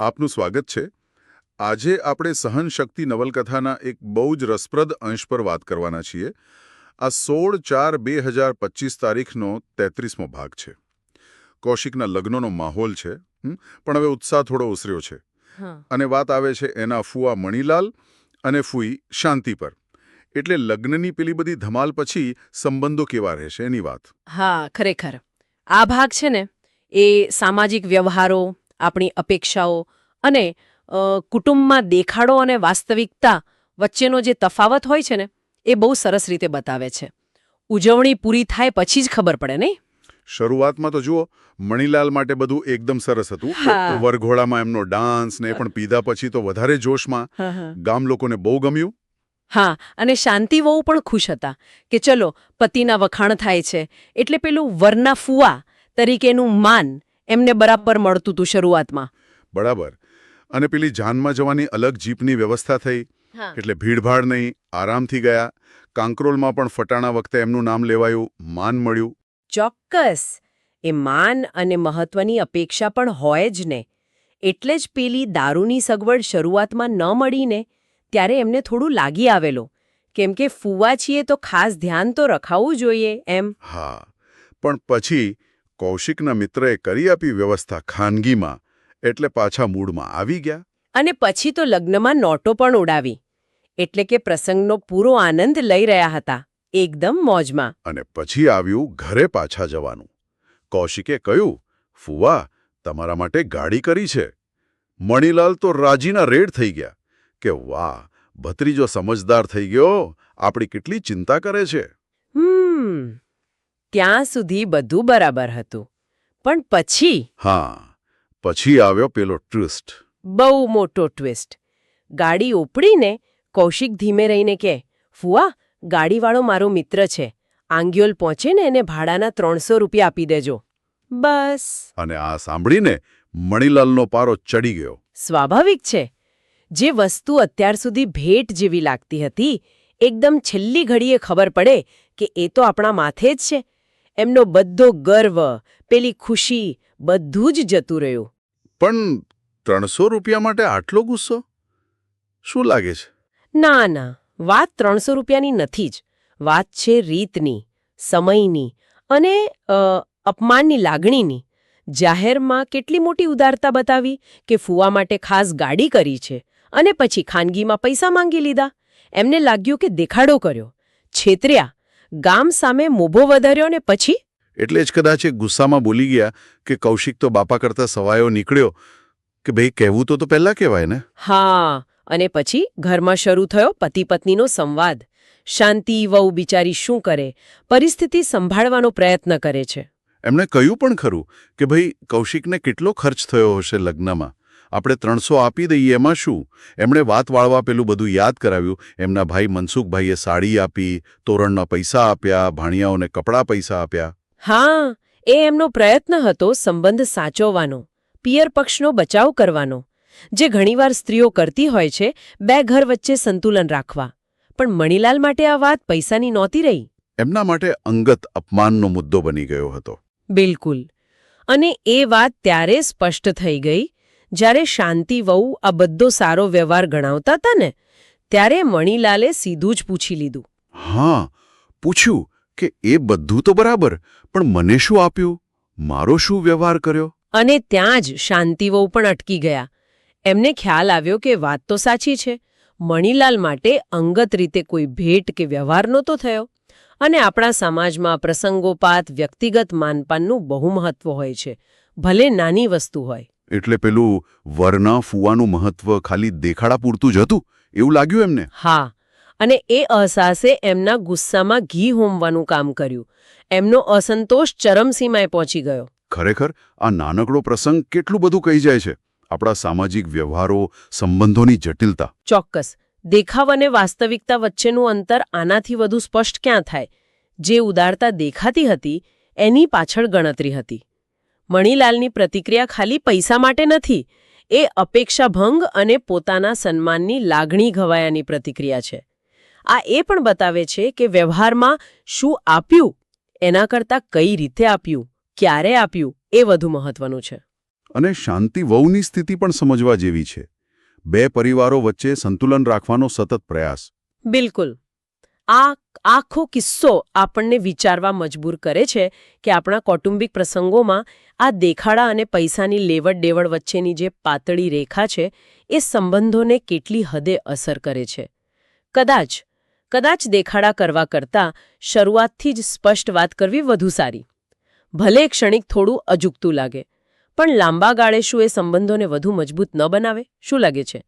આપનું સ્વાગત છે. આજે આપણે સહનશક્તિ નવલકથાના એક બહુ જ રસપ્રદ અંશ પર વાત કરવાના છીએ. આ સોળ ચાર બે હજાર પચીસ તારીખનો તેત્રીસમો ભાગ છે. કૌશિકના લગ્નનો માહોલ છે પણ હવે ઉત્સાહ થોડો ઉસર્યો છે. અને વાત આવે છે એના ફુવા મણીલાલ અને ફૂઈ શાંતિ પર. એટલે લગ્નની પેલી બધી ધમાલ પછી સંબંધો કેવા રહેશે એની વાત. હા ખરેખર. આ ભાગ છે ને એ સામાજિક વ્યવહારો આપણી અપેક્ષાઓ અને કુટુંબમાં દેખાડો અને વાસ્તવિકતા વચ્ચેનો જે તફાવત હોય છે ને એ બહુ સરસ રીતે બતાવે છે. ઉજવણી પૂરી થાય પછી જ ખબર પડે નહીં? શરૂઆતમાં તો જુઓ મણીલાલ માટે બધું એકદમ સરસ હતું. વરઘોડામાં એમનો ડાન્સ ને પણ પીધા પછી તો વધારે જોશમાં. ગામ લોકોને બહુ ગમ્યું. હા અને શાંતિ વહુ પણ ખુશ હતા કે ચલો પતિના વખાણ થાય છે. એટલે પેલું વરના ફુવા તરીકેનું માન એમને બરાબર મળતું હતું શરૂઆતમાં. બરાબર. અને પેલી જાનમાં જવાની અલગ જીપની વ્યવસ્થા થઈ. એટલે ભીડભાડ નહીં આરામથી ગયા. કાંકરોલમાં પણ ફટાણા વખતે એમનું નામ લેવાયું માન મળ્યું. ચોક્કસ. એ માન અને મહત્વની અપેક્ષા પણ હોય જ ને. એટલે જ પેલી દારૂની સગવડ શરૂઆતમાં ન મળીને ત્યારે એમને થોડું લાગી આવેલો. કેમ કે ફુવા છીએ તો ખાસ ધ્યાન તો રખાવવું જોઈએ એમ. હા. પણ પછી કૌશિકના મિત્રએ કરી આપી વ્યવસ્થા ખાનગીમાં એટલે પાછા મૂડમાં આવી ગયા. અને પછી તો લગ્નમાં નોટો પણ ઉડાવી. એટલે કે પ્રસંગનો પૂરો આનંદ લઈ રહ્યા હતા. એકદમ મોજમાં. અને પછી આવ્યું ઘરે પાછા જવાનું. કૌશિકે કહ્યું ફુવા તમારા માટે ગાડી કરી છે. મણીલાલ તો રાજીના રેડ થઈ ગયા કે વાહ ભત્રીજો સમજદાર થઈ ગયો. આપણી કેટલી ચિંતા કરે છે. હમ. ત્યાં સુધી બધું બરાબર હતું. પણ પછી? હા પછી આવ્યો પેલો ટ્વિસ્ટ. બહુ મોટો ટ્વિસ્ટ. ગાડી ઉપડીને કૌશિક ધીમે રહીને કે ફુઆ ગાડીવાળો મારો મિત્ર છે. આંગ્યોલ પહોંચે ને એને ભાડાના ત્રણસો રૂપિયા આપી દેજો. બસ. અને આ સાંભળીને મણીલાલનો પારો ચડી ગયો. સ્વાભાવિક છે. જે વસ્તુ અત્યાર સુધી ભેટ જેવી લાગતી હતી એકદમ છેલ્લી ઘડીએ ખબર પડે કે એ તો આપણા માથે જ છે. એમનો બધો ગર્વ પેલી ખુશી બધું જ જતું રહ્યું. પણ ત્રણસો રૂપિયા માટે આટલો ગુસ્સો? શું લાગે છે? ના ના વાત ત્રણસો રૂપિયાની નથી જ. વાત છે રીતની સમયની અને અપમાનની લાગણીની. જાહેરમાં કેટલી મોટી ઉદારતા બતાવી કે ફુવા માટે ખાસ ગાડી કરી છે અને પછી ખાનગીમાં પૈસા માંગી લીધા. એમને લાગ્યું કે દેખાડો કર્યો. છેતર્યા. ગામ સામે મોભો વધાર્યો ને પછી? એટલે જ કદાચ એ ગુસ્સામાં બોલી ગયા કે કૌશિક તો બાપા કરતા સવાયો નીકળ્યો. કે ભાઈ કહેવું તો તો પહેલા કહેવાય ને. હા અને પછી ઘરમાં શરૂ થયો પતિ પત્નીનો સંવાદ. શાંતિ વહુ બિચારી શું કરે? પરિસ્થિતિ સંભાળવાનો પ્રયત્ન કરે છે. એમણે કહ્યું પણ ખરું કે ભાઈ કૌશિકને કેટલો ખર્ચ થયો હશે લગ્નમાં? આપણે ત્રણસો આપી દઈએ એમાં શું? એમણે વાત વાળવા પેલું બધું યાદ કરાવ્યું. એમના ભાઈ મનસુખભાઈએ સાડી આપી તોરણના પૈસા આપ્યા ભાણિયાઓને કપડાં પૈસા આપ્યા. હા એ એમનો પ્રયત્ન હતો સંબંધ સાચવવાનો પિયર પક્ષનો બચાવ કરવાનો. જે ઘણીવાર સ્ત્રીઓ કરતી હોય છે બે ઘર વચ્ચે સંતુલન રાખવા. પણ મણીલાલ માટે આ વાત પૈસાની નહોતી રહી. એમના માટે અંગત અપમાનનો મુદ્દો બની ગયો હતો. બિલકુલ. અને એ વાત ત્યારે સ્પષ્ટ થઈ ગઈ જ્યારે શાંતિ વહુ આ બધો સારો વ્યવહાર ગણાવતા હતા ને ત્યારે મણીલાલે સીધું જ પૂછી લીધું. હા પૂછ્યું કે એ બધું તો બરાબર પણ મને શું આપ્યું? મારો શું વ્યવહાર કર્યો? અને ત્યાં જ શાંતિ વહુ પણ અટકી ગયા. એમને ખ્યાલ આવ્યો કે વાત તો સાચી છે. મણીલાલ માટે અંગત રીતે કોઈ ભેટ કે વ્યવહાર નહોતો થયો. અને આપણા સમાજમાં પ્રસંગોપાત વ્યક્તિગત માનપાનનું બહુ મહત્વ હોય છે. ભલે નાની વસ્તુ હોય. એટલે પેલું વરના ફુવાનું મહત્વ ખાલી દેખાડા પૂરતું જ હતું? એવું લાગ્યું એમને? હા. અને એ અહસાસે એમના ગુસ્સામાં ઘી હોમવાનું કામ કર્યું. એમનો અસંતોષ ચરમસીમાએ પહોંચી ગયો. ખરેખર? આ નાનકડો પ્રસંગ કેટલું બધું કહી જાય છે? આપણા સામાજિક વ્યવહારો સંબંધોની જટિલતા. ચોક્કસ. દેખાવ અને વાસ્તવિકતા વચ્ચેનું અંતર આનાથી વધુ સ્પષ્ટ ક્યાં થાય? જે ઉદારતા દેખાતી હતી એની પાછળ ગણતરી હતી. મણીલાલની પ્રતિક્રિયા ખાલી પૈસા માટે નથી એ અપેક્ષાભંગ અને પોતાના સન્માનની લાગણી ઘવાયાની પ્રતિક્રિયા છે. આ એ પણ બતાવે છે કે વ્યવહારમાં શું આપ્યું એના કરતાં કઈ રીતે આપ્યું ક્યારે આપ્યું એ વધુ મહત્વનું છે. અને શાંતિ વહુની સ્થિતિ પણ સમજવા જેવી છે. બે પરિવારો વચ્ચે સંતુલન રાખવાનો સતત પ્રયાસ. બિલકુલ. આ આખો કિસ્સો આપણને વિચારવા મજબૂર કરે છે કે આપણા કૌટુંબિક પ્રસંગોમાં આ દેખાડા અને પૈસાની લેવડ દેવડ વચ્ચેની જે પાતળી રેખા છે, એ સંબંધોને કેટલી હદે અસર કરે છે. કદાચ કદાચ દેખાડા કરવા કરતાં શરૂઆતથી જ સ્પષ્ટ વાત કરવી વધુ સારી. ભલે ક્ષણિક થોડું અજુગતું લાગે, પણ લાંબા ગાળે શું એ સંબંધોને વધુ મજબૂત ન બનાવે? શું લાગે છે?